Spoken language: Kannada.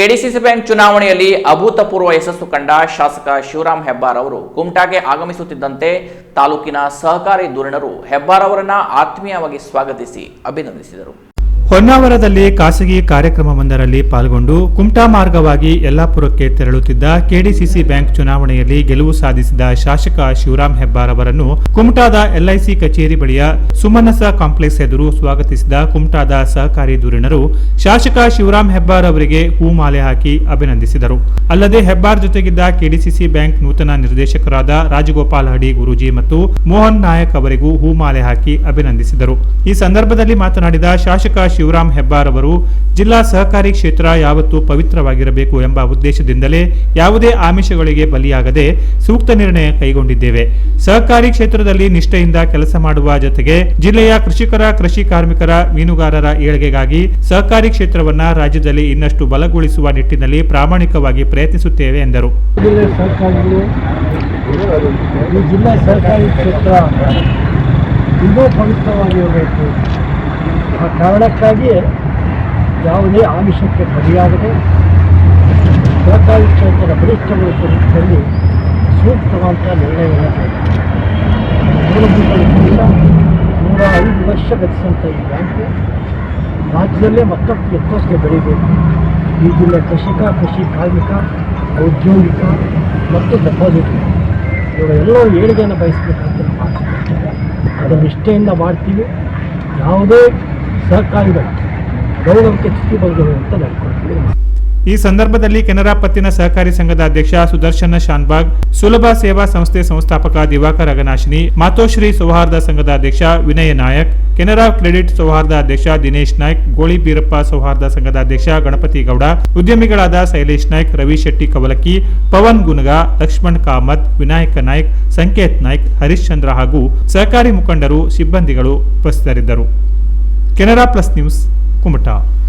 ಕೆಡಿಸಿಸಿ ಬ್ಯಾಂಕ್ ಚುನಾವಣೆಯಲ್ಲಿ ಅಭೂತಪೂರ್ವ ಯಶಸ್ಸು ಕಂಡ ಶಾಸಕ ಶಿವರಾಮ್ ಹೆಬ್ಬಾರ್ ಅವರು ಕುಮಟಾಗೆ ಆಗಮಿಸುತ್ತಿದ್ದಂತೆ ತಾಲೂಕಿನ ಸಹಕಾರಿ ಧುರೀಣರು ಹೆಬ್ಬಾರ್ ಅವರನ್ನ ಆತ್ಮೀಯವಾಗಿ ಸ್ವಾಗತಿಸಿ ಅಭಿನಂದಿಸಿದರು. ಹೊನ್ನಾವರದಲ್ಲಿ ಖಾಸಗಿ ಕಾರ್ಯಕ್ರಮವೊಂದರಲ್ಲಿ ಪಾಲ್ಗೊಂಡು ಕುಮಟಾ ಮಾರ್ಗವಾಗಿ ಯಲ್ಲಾಪುರಕ್ಕೆ ತೆರಳುತ್ತಿದ್ದ ಕೆಡಿಸಿಸಿ ಬ್ಯಾಂಕ್ ಚುನಾವಣೆಯಲ್ಲಿ ಗೆಲುವು ಸಾಧಿಸಿದ ಶಾಸಕ ಶಿವರಾಮ್ ಹೆಬ್ಬಾರ್ ಅವರನ್ನು ಕುಮಟಾದ ಎಲ್ಐಸಿ ಕಚೇರಿ ಬಳಿಯ ಸುಮನಸ ಕಾಂಪ್ಲೆಕ್ಸ್ ಎದುರು ಸ್ವಾಗತಿಸಿದ ಕುಮಟಾದ ಸಹಕಾರಿ ಧುರೀಣರು ಶಾಸಕ ಶಿವರಾಮ್ ಹೆಬ್ಬಾರ್ ಅವರಿಗೆ ಹೂಮಾಲೆ ಹಾಕಿ ಅಭಿನಂದಿಸಿದರು. ಅಲ್ಲದೆ ಹೆಬ್ಬಾರ್ ಜೊತೆಗಿದ್ದ ಕೆಡಿಸಿಸಿ ಬ್ಯಾಂಕ್ ನೂತನ ನಿರ್ದೇಶಕರಾದ ರಾಜಗೋಪಾಲ್ ಹಡಿ ಗುರೂಜಿ ಮತ್ತು ಮೋಹನ್ ನಾಯಕ್ ಅವರಿಗೂ ಹೂಮಾಲೆ ಹಾಕಿ ಅಭಿನಂದಿಸಿದರು. ಈ ಸಂದರ್ಭದಲ್ಲಿ ಮಾತನಾಡಿದ ಶಾಸಕ ಶಿವರಾಮ್ ಹೆಬ್ಬಾರ್ ಅವರು, ಜಿಲ್ಲಾ ಸಹಕಾರಿ ಕ್ಷೇತ್ರ ಯಾವತ್ತೂ ಪವಿತ್ರವಾಗಿರಬೇಕು ಎಂಬ ಉದ್ದೇಶದಿಂದಲೇ ಯಾವುದೇ ಆಮಿಷಗಳಿಗೆ ಬಲಿಯಾಗದೆ ಸೂಕ್ತ ನಿರ್ಣಯ ಕೈಗೊಂಡಿದ್ದೇವೆ. ಸಹಕಾರಿ ಕ್ಷೇತ್ರದಲ್ಲಿ ನಿಷ್ಠೆಯಿಂದ ಕೆಲಸ ಮಾಡುವ ಜೊತೆಗೆ ಜಿಲ್ಲೆಯ ಕೃಷಿಕರ, ಕೃಷಿ ಕಾರ್ಮಿಕರ, ಮೀನುಗಾರರ ಏಳಿಗೆಗಾಗಿ ಸಹಕಾರಿ ಕ್ಷೇತ್ರವನ್ನ ರಾಜ್ಯದಲ್ಲಿ ಇನ್ನಷ್ಟು ಬಲಗೊಳಿಸುವ ನಿಟ್ಟಿನಲ್ಲಿ ಪ್ರಾಮಾಣಿಕವಾಗಿ ಪ್ರಯತ್ನಿಸುತ್ತೇವೆ ಎಂದರು. ಜಿಲ್ಲೆ ಸರ್ಕಾರಿ ಕ್ಷೇತ್ರ ಇನ್ನೂ ಪವಿತ್ರವಾಗಿರಬೇಕು. ಆ ಕಾರಣಕ್ಕಾಗಿ ಯಾವುದೇ ಆಮಿಷಕ್ಕೆ ಬಲಿಯಾಗದೆ ಸರ್ಕಾರಿ ಕ್ಷೇತ್ರದ ಬಲಿಷ್ಠಗೊಳಿಸುವ ನಿಟ್ಟಿನಲ್ಲಿ ಸೂಕ್ತವಾದಂಥ ನಿರ್ಣಯವನ್ನು ನೂರ ಐದು ವರ್ಷ ಗತಿಸಿದಂಥ ಈ ಬ್ಯಾಂಕು ರಾಜ್ಯದಲ್ಲೇ ಮತ್ತಷ್ಟು ಎತ್ತರಕ್ಕೆ ಬೆಳಿಬೇಕು. ಈ ಜಿಲ್ಲೆ ಕೃಷಿಕ, ಕೃಷಿ ಕಾರ್ಮಿಕ, ಔದ್ಯೋಗಿಕ ಮತ್ತು ಡೆಪಾಸಿಟ್ ಇವರೆಲ್ಲರೂ ಏಳಿಗೆಯನ್ನು ಬಯಸಬೇಕಂತ. ಅದನ್ನು ನಿಷ್ಠೆಯಿಂದ ಮಾಡ್ತೀವಿ. ಯಾವುದೇ ಸಹಕಾರಿಗಳು ಗೌರವಕ್ಕೆ ಬರಬೇಕು ಅಂತ ನಡ್ಕೊಳ್ತೀವಿ ಈ ಸಂದರ್ಭದಲ್ಲಿ ಕೆನರಾ ಪತ್ತಿನ ಸಹಕಾರಿ ಸಂಘದ ಅಧ್ಯಕ್ಷ ಸುದರ್ಶನ ಶಾನ್ಬಾಗ್, ಸುಲಭ ಸೇವಾ ಸಂಸ್ಥೆ ಸಂಸ್ಥಾಪಕ ದಿವಾಕರ್ ಅಗನಾಶಿನಿ, ಮಾತೋಶ್ರೀ ಸೌಹಾರ್ದ ಸಂಘದ ಅಧ್ಯಕ್ಷ ವಿನಯ ನಾಯಕ್, ಕೆನರಾ ಕ್ರೆಡಿಟ್ ಸೌಹಾರ್ದ ಅಧ್ಯಕ್ಷ ದಿನೇಶ್ ನಾಯ್ಕ್, ಗೋಳಿ ಬೀರಪ್ಪ ಸೌಹಾರ್ದ ಸಂಘದ ಅಧ್ಯಕ್ಷ ಗಣಪತಿ ಗೌಡ, ಉದ್ಯಮಿಗಳಾದ ಶೈಲೇಶ್ ನಾಯ್ಕ್, ರವಿ ಶೆಟ್ಟಿ ಕವಲಕ್ಕಿ, ಪವನ್ ಗುನಗ, ಲಕ್ಷ್ಮಣ್ ಕಾಮತ್, ವಿನಾಯಕ ನಾಯ್ಕ್, ಸಂಕೇತ್ ನಾಯ್ಕ್, ಹರೀಶ್ ಚಂದ್ರ ಹಾಗೂ ಸಹಕಾರಿ ಮುಖಂಡರು, ಸಿಬ್ಬಂದಿಗಳು ಉಪಸ್ಥಿತರಿದ್ದರು. Canara plus news Kumta.